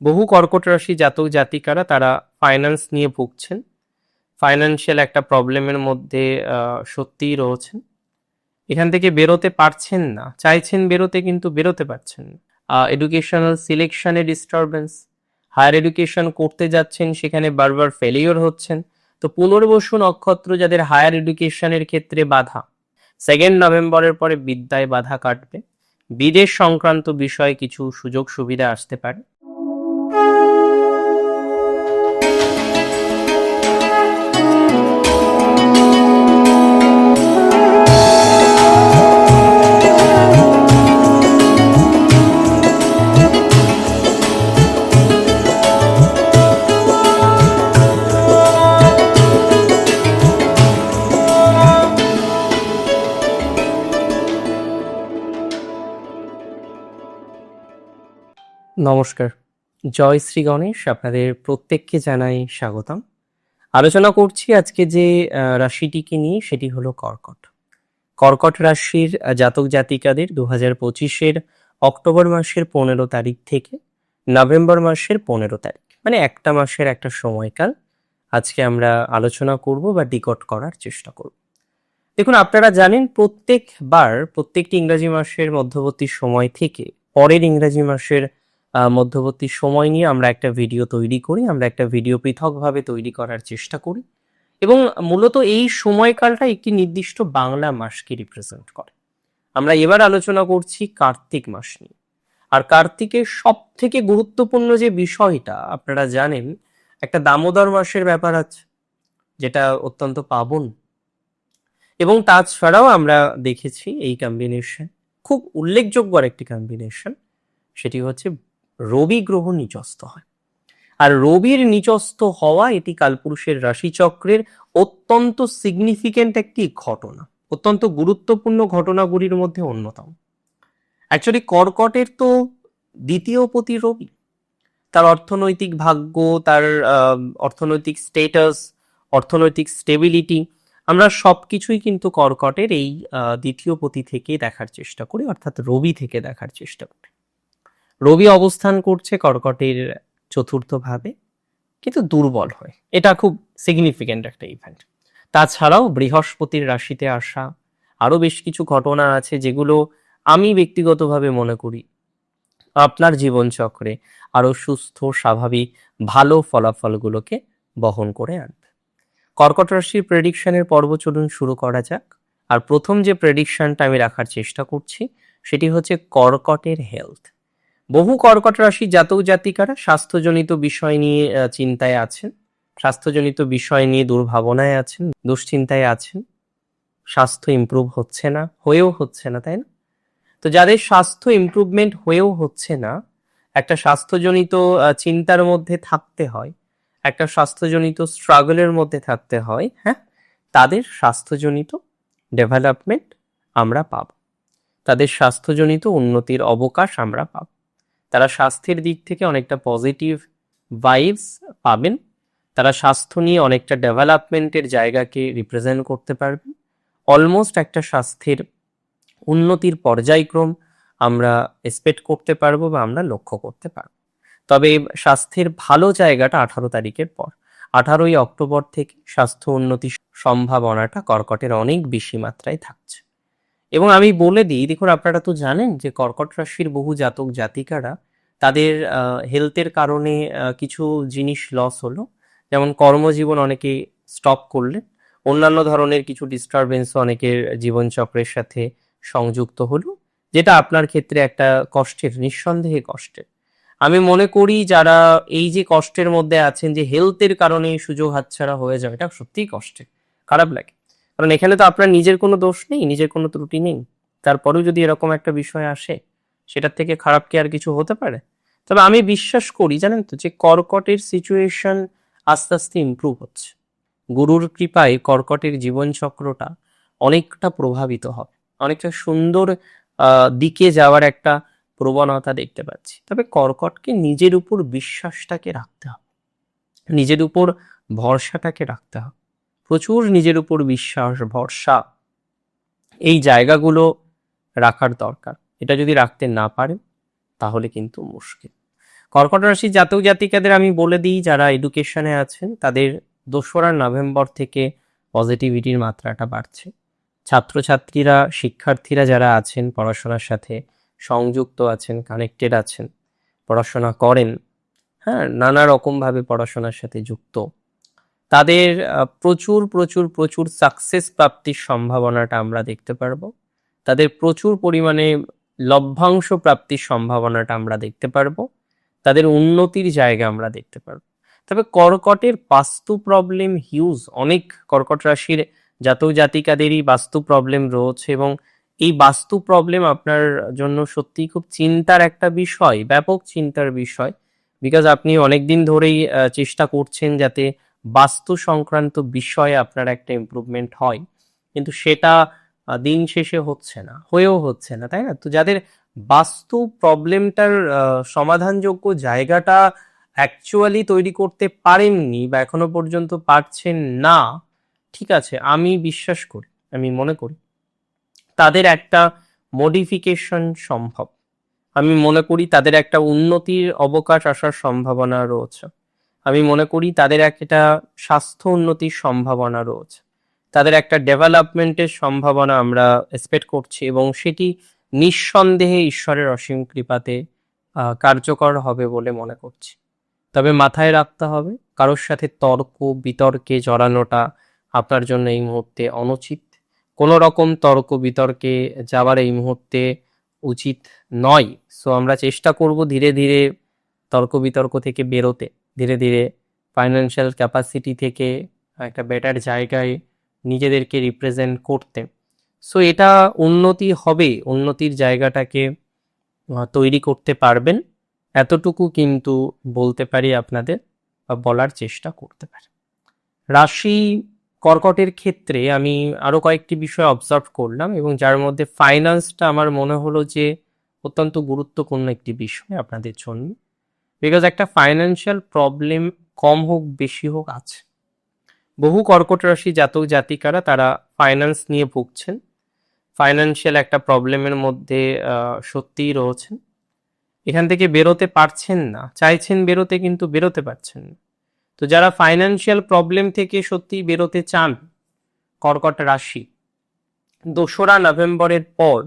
বহু কর্কট রাশি জাতক জাতিকারা তারা ফাইন্যান্স নিয়ে ভুগছেন। ফাইন্যান্সিয়াল একটা প্রবলেমের মধ্যে সত্যিই রয়েছেন। এখান থেকে বেরোতে পারছেন না। চাইছেন বেরোতে কিন্তু বেরোতে পারছেন না। এডুকেশনাল সিলেকশনে ডিস্টারবেন্স হায়ার এডুকেশন করতে যাচ্ছেন, সেখানে বারবার ফেলিওর হচ্ছেন। তো পুনর্বসু নক্ষত্র যাদের হায়ার এডুকেশনের ক্ষেত্রে বাধা সেকেন্ড নভেম্বরের পরে বিদ্যায় বাধা কাটবে। বিদেশ সংক্রান্ত বিষয়ে কিছু সুযোগ সুবিধা আসতে পারে। নমস্কার। জয় শ্রী গণেশ, আপনাদের প্রত্যেককে জানাই স্বাগতম। আলোচনা করছি আজকে যে রাশিটিকে নিয়ে, সেটি হলো কর্কট। কর্কট রাশির জাতক জাতিকাদের দু হাজার পঁচিশের অক্টোবর মাসের পনেরো তারিখ থেকে নভেম্বর মাসের পনেরো তারিখ। মানে একটা মাসের একটা সময়কাল আজকে আমরা আলোচনা করব বা ডিকট করার চেষ্টা করব। দেখুন, আপনারা জানেন প্রত্যেকবার, প্রত্যেকটি ইংরাজি মাসের মধ্যবর্তী সময় থেকে পরের ইংরাজি মাসের মধ্যবর্তী সময় নিয়ে আমরা একটা ভিডিও তৈরি করি, আমরা একটা ভিডিও পৃথকভাবে তৈরি করার চেষ্টা করি এবং মূলত এই সময়কালটা একটি নির্দিষ্ট বাংলা মাসকে রিপ্রেজেন্ট করে। আমরা এবার আলোচনা করছি কার্তিক মাস নিয়ে। আর কার্তিকের সব থেকে গুরুত্বপূর্ণ যে বিষয়টা, আপনারা জানেন, একটা দামোদর মাসের ব্যাপার আছে, যেটা অত্যন্ত পাবন। এবং তাছাড়াও আমরা দেখেছি এই কম্বিনেশন খুব উল্লেখযোগ্য আর একটি কম্বিনেশন সেটি হচ্ছে রবি গ্রহ নিচস্থ হয়। আর রবির নিচস্থ হওয়া এটি কালপুরুষের রাশিচক্রের অত্যন্ত সিগনিফিকেন্ট একটি ঘটনা। অত্যন্ত গুরুত্বপূর্ণ ঘটনাগুলির মধ্যে অন্যতম। অ্যাকচুয়ালি কর্কটের তো দ্বিতীয় পতি রবি। তার অর্থনৈতিক ভাগ্য, তার অর্থনৈতিক স্টেটাস অর্থনৈতিক স্টেবিলিটি আমরা সব কিছুই কিন্তু কর্কটের এই দ্বিতীয় পতি থেকে দেখার চেষ্টা করি, অর্থাৎ রবি থেকে দেখার চেষ্টা করি। রবি অবস্থান করছে কর্কটের চতুর্থ ভাবে কিন্তু দুর্বল হয়। এটা খুব সিগনিফিক্যান্ট একটা ইভেন্ট তাছাড়াও বৃহস্পতির রাশিতে আসা, আরও বেশ কিছু ঘটনা আছে যেগুলো আমি ব্যক্তিগতভাবে মনে করি আপনার জীবনচক্রে আরও সুস্থ, স্বাভাবিক, ভালো ফলাফলগুলোকে বহন করে আনবে। কর্কট রাশির প্রেডিকশনের পর্ব চলুন শুরু করা যাক। আর প্রথম যে প্রেডিকশনটা আমি রাখার চেষ্টা করছি, সেটি হচ্ছে কর্কটের হেলথ বহু কর্কট রাশি জাতক জাতিকারা স্বাস্থ্যজনিত বিষয় নিয়ে চিন্তায় আছেন, স্বাস্থ্যজনিত বিষয় নিয়ে দুর্ভাবনায় আছেন, দুশ্চিন্তায় আছেন। স্বাস্থ্য ইমপ্রুভ হচ্ছে না, হয়েও হচ্ছে না, তাই না? তো যাদের স্বাস্থ্য ইমপ্রুভমেন্ট হয়েও হচ্ছে না, একটা স্বাস্থ্যজনিত চিন্তার মধ্যে থাকতে হয়, একটা স্বাস্থ্যজনিত স্ট্রাগলের মধ্যে থাকতে হয় হ্যাঁ? তাদের স্বাস্থ্যজনিত ডেভেলপমেন্ট আমরা পাব। তাদের স্বাস্থ্যজনিত উন্নতির অবকাশ আমরা পাব। তারা স্বাস্থ্যের দিক থেকে অনেকটা পজিটিভ ভাইবস পাবেন। তারা স্বাস্থ্য নিয়ে অনেকটা ডেভেলপমেন্টের জায়গাকে রিপ্রেজেন্ট করতে পারবেন। অলমোস্ট একটা স্বাস্থ্যের উন্নতির পর্যায়ক্রম আমরা এক্সপেক্ট করতে পারব বা আমরা লক্ষ্য করতে পারব। তবে স্বাস্থ্যের ভালো জায়গাটা আঠারো তারিখের পর। আঠারোই অক্টোবর থেকে স্বাস্থ্য উন্নতির সম্ভাবনাটা কর্কটের অনেক বেশি মাত্রায় থাকছে। এবং আমি বলে দিই, দেখুন, আপনারা তো জানেন যে কর্কট রাশির বহু জাতক জাতিকারা তাদের হেলথের কারণে কিছু জিনিস লস হলো। যেমন কর্মজীবন অনেকে স্টপ করলেন, অন্যান্য ধরনের কিছু ডিস্টারবেন্স অনেকের জীবনচক্রের সাথে সংযুক্ত হলো, যেটা আপনার ক্ষেত্রে একটা কষ্টের, নিঃসন্দেহে কষ্টের। আমি মনে করি যারা এই যে কষ্টের মধ্যে আছেন, যে হেলথের কারণে সুযোগ হাতছাড়া হয়ে যাবে এটা সত্যিই কষ্টের, খারাপ লাগে। কারণ এখানে তো আপনার নিজের কোনো দোষ নেই, নিজের কোনো ত্রুটি নেই। তারপরেও যদি এরকম একটা বিষয় আসে, সেটার থেকে খারাপ কি আর কিছু হতে পারে? তবে আমি বিশ্বাস করি, জানেন তো, যে কর্কটের সিচুয়েশন আস্তে আস্তে ইমপ্রুভ হচ্ছে। গুরুর কৃপায় কর্কটের জীবনচক্রটা অনেকটা প্রভাবিত হবে। অনেকটা সুন্দর দিকে যাওয়ার একটা প্রবণতা দেখতে পাচ্ছি। তবে কর্কটকে নিজের উপর বিশ্বাসটাকে রাখতে হবে। নিজের উপর ভরসাটাকে রাখতে হবে। প্রচুর নিজের উপর বিশ্বাস, ভরসা। এই জায়গাগুলো রাখার দরকার। এটা যদি রাখতে না পারেন, তাহলে কিন্তু মুশকিল। কর্কট রাশির জাতক জাতিকাদের আমি বলে দিই, যারা এডুকেশনে আছেন, তাদের দোসরা নভেম্বর থেকে পজিটিভিটির মাত্রাটা বাড়ছে। ছাত্রছাত্রীরা, শিক্ষার্থীরা যারা আছেন, পড়াশোনার সাথে সংযুক্ত আছেন কানেক্টেড আছেন, পড়াশোনা করেন হ্যাঁ নানা রকমভাবে পড়াশোনার সাথে যুক্ত। তাদের প্রচুর প্রচুর প্রচুর সাকসেস প্রাপ্তির সম্ভাবনাটা আমরা দেখতে পারব। তাদের প্রচুর পরিমাণে লভ্যাংশ প্রাপ্তির সম্ভাবনাটা আমরা দেখতে পারব। তাদের উন্নতির জায়গা আমরা দেখতে পারব। তবে কর্কটের বাস্তু প্রবলেম হিউজ অনেক কর্কট রাশির জাতক জাতিকাদেরই বাস্তু প্রবলেম রয়েছে এবং এই বাস্তু প্রবলেম আপনার জন্য সত্যিই খুব চিন্তার একটা বিষয়, ব্যাপক চিন্তার বিষয়। বিকজ আপনি অনেকদিন ধরেই চেষ্টা করছেন যাতে বাস্তু সংক্রান্ত বিষয়ে আপনার একটা ইমপ্রুভমেন্ট হয়, কিন্তু সেটা দিন শেষে হচ্ছে না, হয়েও হচ্ছে না, তাই না? তো যাদের বাস্তু প্রবলেমটার সমাধানযোগ্য জায়গাটা অ্যাকচুয়ালি তৈরি করতে পারেননি বা এখনও পর্যন্ত পারছেন না, ঠিক আছে, আমি বিশ্বাস করি, আমি মনে করি, তাদের একটা মডিফিকেশন সম্ভব। আমি মনে করি তাদের একটা উন্নতির অবকাশ আসার সম্ভাবনা রয়েছে। আমি মনে করি তাদের একটা স্বাস্থ্য উন্নতির সম্ভাবনা রয়েছে। তাদের একটা ডেভেলপমেন্টের সম্ভাবনা আমরা এক্সপেক্ট করছি এবং সেটি নিঃসন্দেহে ঈশ্বরের অসীম কৃপাতে কার্যকর হবে বলে মনে করছি। তবে মাথায় রাখতে হবে, কারোর সাথে তর্ক, বিতর্কে জড়ানোটা আপনার জন্য এই মুহূর্তে অনুচিত। কোনো রকম তর্ক, বিতর্কে যাওয়ার এই মুহূর্তে উচিত নয়। সো আমরা চেষ্টা করব ধীরে ধীরে তর্ক, বিতর্ক থেকে বেরোতে। ধীরে ধীরে ফাইন্যান্সিয়াল ক্যাপাসিটি থেকে একটা বেটার জায়গায় নিজেদেরকে রিপ্রেজেন্ট করতে। সো এটা উন্নতি হবে, উন্নতির জায়গাটাকে তৈরি করতে পারবেন। এতটুকু কিন্তু বলতে পারি আপনাদের বা বলার চেষ্টা করতে পারি। রাশি কর্কটের ক্ষেত্রে আমি আরও কয়েকটি বিষয় অবজার্ভ করলাম এবং যার মধ্যে ফাইন্যান্সটা আমার মনে হলো যে অত্যন্ত গুরুত্বপূর্ণ একটি বিষয় আপনাদের জন্য। বিকজ একটা ফাইন্যান্সিয়াল প্রবলেম কম হোক, বেশি হোক আছে। বহু কর্কট রাশি জাতক জাতিকারা তারা ফাইন্যান্স নিয়ে ভুগছেন। ফাইন্যান্সিয়াল একটা প্রবলেমের মধ্যে সত্যিই রয়েছেন। এখান থেকে বেরোতে পারছেন না। চাইছেন বেরোতে, কিন্তু বেরোতে পারছেন না। তো যারা ফাইন্যান্সিয়াল প্রবলেম থেকে সত্যিই বেরোতে চান, কর্কট রাশি, দোসরা নভেম্বরের পর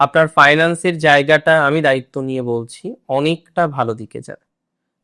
আপনার ফাইন্যান্সের জায়গাটা আমি দায়িত্ব নিয়ে বলছি, অনেকটা ভালো দিকে যাবে।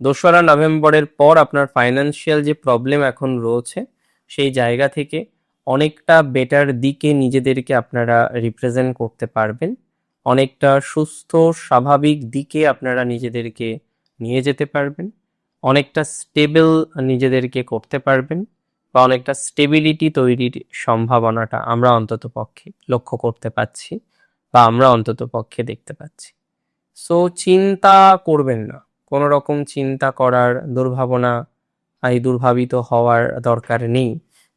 দোসরা নভেম্বরের পর আপনার ফাইন্যান্সিয়াল যে প্রবলেম এখন রয়েছে, সেই জায়গা থেকে অনেকটা বেটার দিকে নিজেদেরকে আপনারা রিপ্রেজেন্ট করতে পারবেন। অনেকটা সুস্থ, স্বাভাবিক দিকে আপনারা নিজেদেরকে নিয়ে যেতে পারবেন। অনেকটা স্টেবল নিজেদেরকে করতে পারবেন বা অনেকটা স্টেবিলিটি তৈরির সম্ভাবনাটা আমরা অন্তত পক্ষে লক্ষ্য করতে পাচ্ছি বা আমরা অন্তত পক্ষে দেখতে পাচ্ছি। সো চিন্তা করবেন না। কোনো রকম চিন্তা করার দুর্ভাবনা এই দুর্ভাবিত হওয়ার দরকার নেই।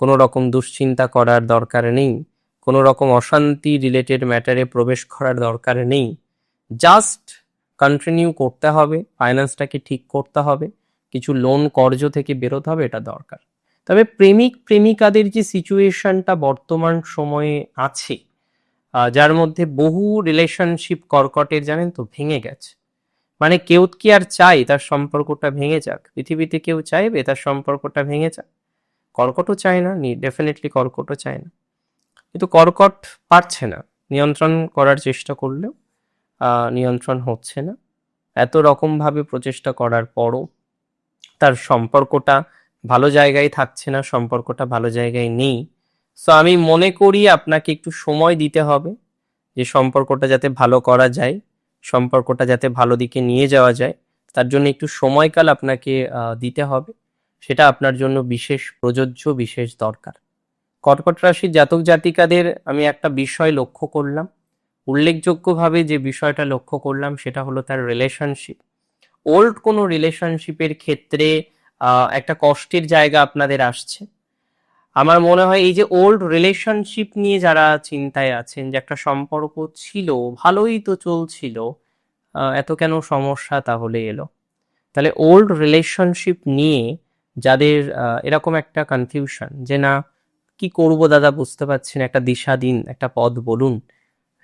কোনো রকম দুশ্চিন্তা করার দরকার নেই। কোনো রকম অশান্তি রিলেটেড ম্যাটারে প্রবেশ করার দরকার নেই। জাস্ট কন্টিনিউ করতে হবে ফাইন্যান্সটাকে ঠিক করতে হবে, কিছু লোন কর্জ থেকে বেরোতে হবে, এটা দরকার। তবে প্রেমিক, প্রেমিকাদের যে সিচুয়েশনটা বর্তমান সময়ে আছে যার মধ্যে বহু রিলেশনশিপ কর্কটের জানেন তো ভেঙে গেছে। মানে কেউ কি আর চাই তার সম্পর্কটা ভেঙে যাক? পৃথিবীতে কেউ চাইবে তার সম্পর্কটা ভেঙে যাক? কর্কটও চায় না ডেফিনেটলি কর্কটও চায় না। কিন্তু কর্কট পারছে না। নিয়ন্ত্রণ করার চেষ্টা করলেও নিয়ন্ত্রণ হচ্ছে না। এত রকমভাবে প্রচেষ্টা করার পরও তার সম্পর্কটা ভালো জায়গায় থাকছে না, সম্পর্কটা ভালো জায়গায় নেই। সো আমি মনে করি আপনাকে একটু সময় দিতে হবে যে সম্পর্কটা যাতে ভালো করা যায়। সম্পর্কটা যাতে ভালো দিকে নিয়ে যাওয়া যায়, তার জন্য একটু সময়কাল আপনাকে দিতে হবে। সেটা আপনার জন্য বিশেষ প্রযোজ্য, বিশেষ দরকার। কর্কট রাশির জাতক জাতিকাদের আমি একটা বিষয় লক্ষ্য করলাম। উল্লেখযোগ্যভাবে যে বিষয়টা লক্ষ্য করলাম সেটা হলো তার রিলেশনশিপ ওল্ড কোনো রিলেশনশিপের ক্ষেত্রে একটা কষ্টের জায়গা আপনাদের আসছে। আমার মনে হয় এই যে ওল্ড রিলেশনশিপ নিয়ে যারা চিন্তায় আছেন, যে একটা সম্পর্ক ছিল, ভালোই তো চলছিল এত কেন সমস্যা তাহলে এলো? তাহলে ওল্ড রিলেশনশিপ নিয়ে যাদের এরকম একটা কনফিউশন যে না, কি করব দাদা বুঝতে পারছি না, একটা দিশা দিন, একটা পথ বলুন,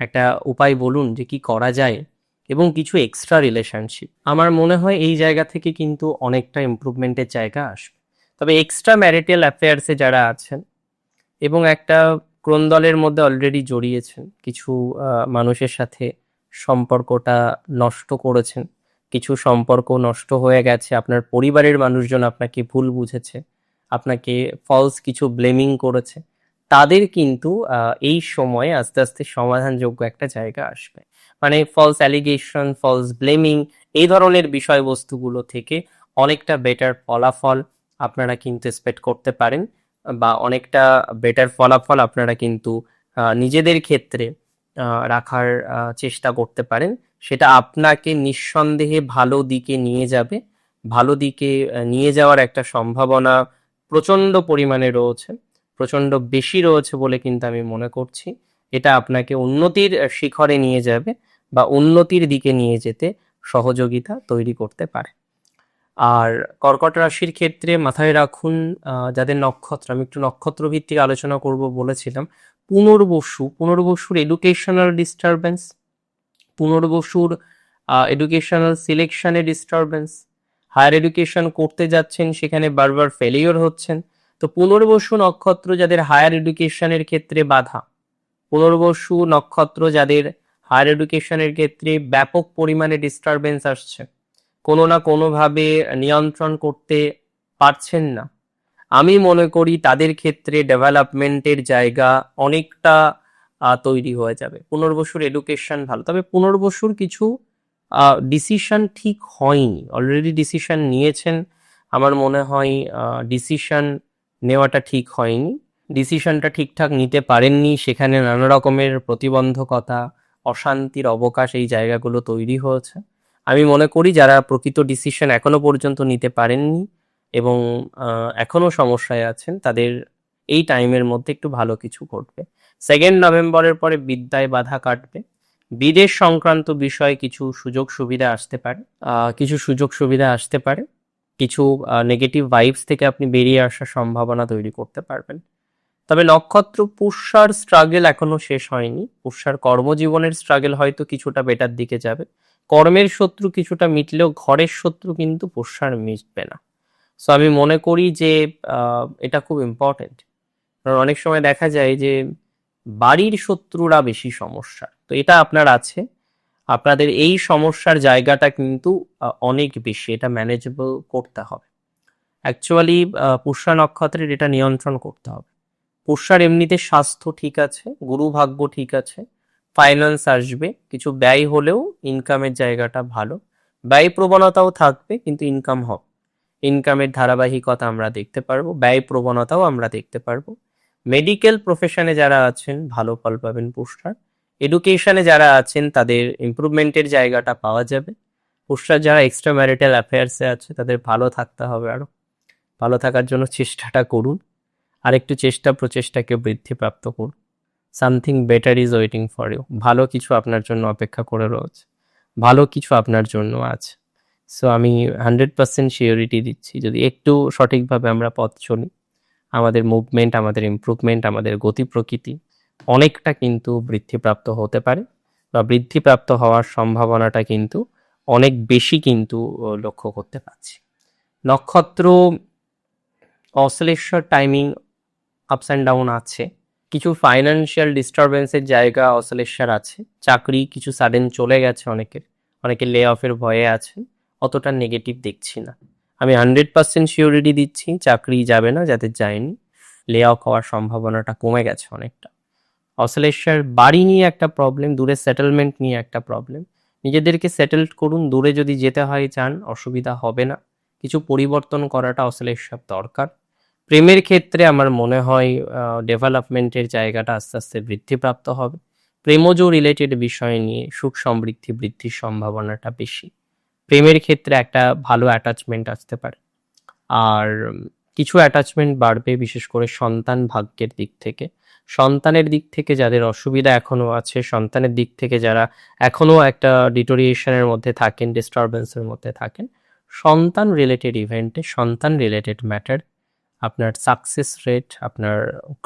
একটা উপায় বলুন যে কি করা যায়, এবং কিছু এক্সট্রা রিলেশনশিপ আমার মনে হয় এই জায়গা থেকে কিন্তু অনেকটা ইমপ্রুভমেন্টের জায়গা আসবে। তবে এক্সট্রা ম্যারিটাল অ্যাফেয়ার্সে যারা আছেন এবং একটা ক্রন্দলের মধ্যে অলরেডি জড়িয়েছেন, কিছু মানুষের সাথে সম্পর্কটা নষ্ট করেছেন, কিছু সম্পর্ক নষ্ট হয়ে গেছে, আপনার পরিবারের মানুষজন আপনাকে ভুল বুঝেছে, আপনাকে ফলস কিছু ব্লেমিং করেছে, তাদের কিন্তু এই সময়ে আস্তে আস্তে সমাধানযোগ্য একটা জায়গা আসবে। মানে ফলস অ্যালিগেশন ফলস ব্লেমিং এই ধরনের বিষয়বস্তুগুলো থেকে অনেকটা বেটার ফলাফল আপনারা কিন্তু এক্সপেক্ট করতে পারেন, বা অনেকটা বেটার ফলাফল আপনারা কিন্তু নিজেদের ক্ষেত্রে রাখার চেষ্টা করতে পারেন। সেটা আপনাকে নিঃসন্দেহে ভালো দিকে নিয়ে যাবে। ভালো দিকে নিয়ে যাওয়ার একটা সম্ভাবনা প্রচণ্ড পরিমাণে রয়েছে প্রচণ্ড বেশি রয়েছে বলে কিন্তু আমি মনে করছি। এটা আপনাকে উন্নতির শিখরে নিয়ে যাবে, বা উন্নতির দিকে নিয়ে যেতে সহযোগিতা তৈরি করতে পারে। আর কর্কট রাশির ক্ষেত্রে মাথায় রাখুন যাদের নক্ষত্র, আমি একটু নক্ষত্র ভিত্তিক আলোচনা করব বলেছিলাম, পুনর্বসু, পুনর্বসুর এডুকেশনাল ডিস্টারবেন্স পুনর্বসুর এডুকেশনাল সিলেকশনে ডিস্টারবেন্স হায়ার এডুকেশন করতে যাচ্ছেন, সেখানে বারবার ফেলিওর হচ্ছেন, তো পুনর্বসু নক্ষত্র যাদের হায়ার এডুকেশনের ক্ষেত্রে বাধা, পুনর্বসু নক্ষত্র যাদের হায়ার এডুকেশনের ক্ষেত্রে ব্যাপক পরিমাণে ডিস্টারবেন্স আসছে। কোনো না কোনোভাবে নিয়ন্ত্রণ করতে পারছেন না। আমি মনে করি তাদের ক্ষেত্রে ডেভেলপমেন্টের জায়গা অনেকটা তৈরি হয়ে যাবে। পুনর্বসুর এডুকেশন ভালো। তবে পুনর্বসুর কিছু ডিসিশন ঠিক হয়নি। অলরেডি ডিসিশন নিয়েছেন। আমার মনে হয় ডিসিশন নেওয়াটা ঠিক হয়নি। ডিসিশনটা ঠিকঠাক নিতে পারেননি। সেখানে নানা রকমের প্রতিবন্ধকতা, অশান্তির অবকাশ এই জায়গাগুলো তৈরি হয়েছে। আমি মনে করি যারা প্রকৃত ডিসিশন এখনও পর্যন্ত নিতে পারেননি এবং এখনও সমস্যায় আছেন, তাদের এই টাইমের মধ্যে একটু ভালো কিছু ঘটবে। সেকেন্ড নভেম্বরের পরে বিদ্যায় বাধা কাটবে। বিদেশ সংক্রান্ত বিষয়ে কিছু সুযোগ সুবিধা আসতে পারে কিছু সুযোগ সুবিধা আসতে পারে, কিছু নেগেটিভ ভাইবস থেকে আপনি বেরিয়ে আসার সম্ভাবনা তৈরি করতে পারবেন। তবে নক্ষত্র পুষ্যার স্ট্রাগল এখনও শেষ হয়নি। পুষ্যার কর্মজীবনের স্ট্রাগেল হয়তো কিছুটা বেটার দিকে যাবে। কর্মের শত্রু কিছুটা মিটলেও ঘরের শত্রু কিন্তু পুষ্যার মিটবে না। সো আমি মনে করি যে এটা খুব ইম্পর্টেন্ট কারণ অনেক সময় দেখা যায় যে, বাড়ির শত্রুরা বেশি সমস্যা তো এটা আপনার আছে। আপনাদের এই সমস্যার জায়গাটা কিন্তু অনেক বেশি। এটা ম্যানেজেবল করতে হবে। অ্যাকচুয়ালি পুষ্যা নক্ষত্রের এটা নিয়ন্ত্রণ করতে হবে। পুষ্যার এমনিতে স্বাস্থ্য ঠিক আছে গুরু ভাগ্য ঠিক আছে। ফাইন্যান্স আসবে, কিছু ব্যয় হলেও ইনকামের জায়গাটা ভালো। ব্যয় প্রবণতাও থাকবে, কিন্তু ইনকাম হবে। ইনকামের ধারাবাহিকতা আমরা দেখতে পারব, ব্যয় প্রবণতাও আমরা দেখতে পারব। মেডিকেল প্রফেশনে যারা আছেন, ভালো ফল পাবেন পুষ্টার এডুকেশনে যারা আছেন, তাদের ইমপ্রুভমেন্টের জায়গাটা পাওয়া যাবে। পুষ্টার যারা এক্সট্রা ম্যারিটাল অ্যাফেয়ার্সে আছে, তাদের ভালো থাকতে হবে আরও। ভালো থাকার জন্য চেষ্টাটা করুন। আর একটু চেষ্টা প্রচেষ্টাকে বৃদ্ধিপ্রাপ্ত করুন। Something better is waiting for you ভালো কিছু আপনার জন্য অপেক্ষা করে রয়েছে। ভালো কিছু আপনার জন্য আছে। সো আমি হান্ড্রেড পার্সেন্ট শিওরিটি দিচ্ছি। যদি একটু সঠিকভাবে আমরা পথ চলি, আমাদের মুভমেন্ট আমাদের ইমপ্রুভমেন্ট আমাদের গতি প্রকৃতি অনেকটা কিন্তু বৃদ্ধিপ্রাপ্ত হতে পারে বা বৃদ্ধিপ্রাপ্ত হওয়ার সম্ভাবনাটা কিন্তু অনেক বেশি কিন্তু লক্ষ্য করতে পারছি। নক্ষত্র অসলেশ্বর টাইমিং আপস অ্যান্ড ডাউন আছে। কিছু ফাইন্যান্সিয়াল ডিস্টারবেন্সের জায়গা অসলেশ্বর আছে। চাকরি কিছু সাডেন চলে গেছে অনেকের। অনেকে লে অফের ভয়ে আছেন। অতটা নেগেটিভ দেখছি না। আমি হান্ড্রেড পার্সেন্ট শিওরিটি দিচ্ছি, চাকরি যাবে না যাদের যায়নি। লে অফ হওয়ার সম্ভাবনাটা কমে গেছে অনেকটা। অসলেশ্বর বাড়ি নিয়ে একটা প্রবলেম দূরে সেটেলমেন্ট নিয়ে একটা প্রবলেম নিজেদেরকে সেটেল করুন, দূরে যদি যেতে হয় চান অসুবিধা হবে না। কিছু পরিবর্তন করাটা অসলেশ্বর দরকার। প্রেমের ক্ষেত্রে আমার মনে হয় ডেভেলপমেন্টের জায়গাটা আস্তে আস্তে বৃদ্ধিপ্রাপ্ত হবে। প্রেমজ রিলেটেড বিষয় নিয়ে সুখ সমৃদ্ধি বৃদ্ধির সম্ভাবনাটা বেশি। প্রেমের ক্ষেত্রে একটা ভালো অ্যাটাচমেন্ট আসতে পারে। আর কিছু অ্যাটাচমেন্ট বাড়বে, বিশেষ করে সন্তান ভাগ্যের দিক থেকে। সন্তানের দিক থেকে যাদের অসুবিধা এখনও আছে, সন্তানের দিক থেকে যারা এখনও একটা ডিটোরিয়েশনের মধ্যে থাকেন ডিস্টারবেন্সের মধ্যে থাকেন, সন্তান রিলেটেড ইভেন্টে সন্তান রিলেটেড ম্যাটার আপনার সাকসেস রেট আপনার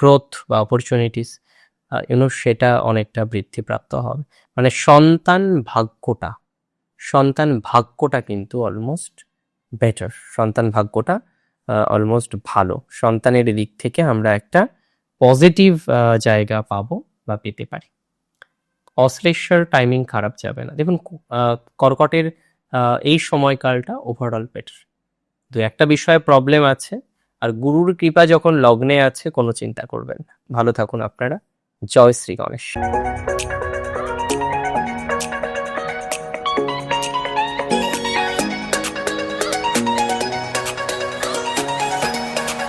গ্রোথ বা অপরচুনিটিস ইউনো সেটা অনেকটা বৃদ্ধিপ্রাপ্ত হবে। মানে সন্তান ভাগ্যটা সন্তান ভাগ্যটা কিন্তু অলমোস্ট বেটার সন্তান ভাগ্যটা অলমোস্ট ভালো। সন্তানের দিক থেকে আমরা একটা পজিটিভ জায়গা পাবো বা পেতে পারি। অশ্লেষার টাইমিং খারাপ যাবে না। দেখুন কর্কটের এই সময়কালটা ওভারঅল বেটার দু একটা বিষয়ে প্রবলেম আছে আর গুরুর কৃপা যখন লগ্নে আছে, কোনো চিন্তা করবেন না। ভালো থাকুন আপনারা। জয় শ্রী গণেশ।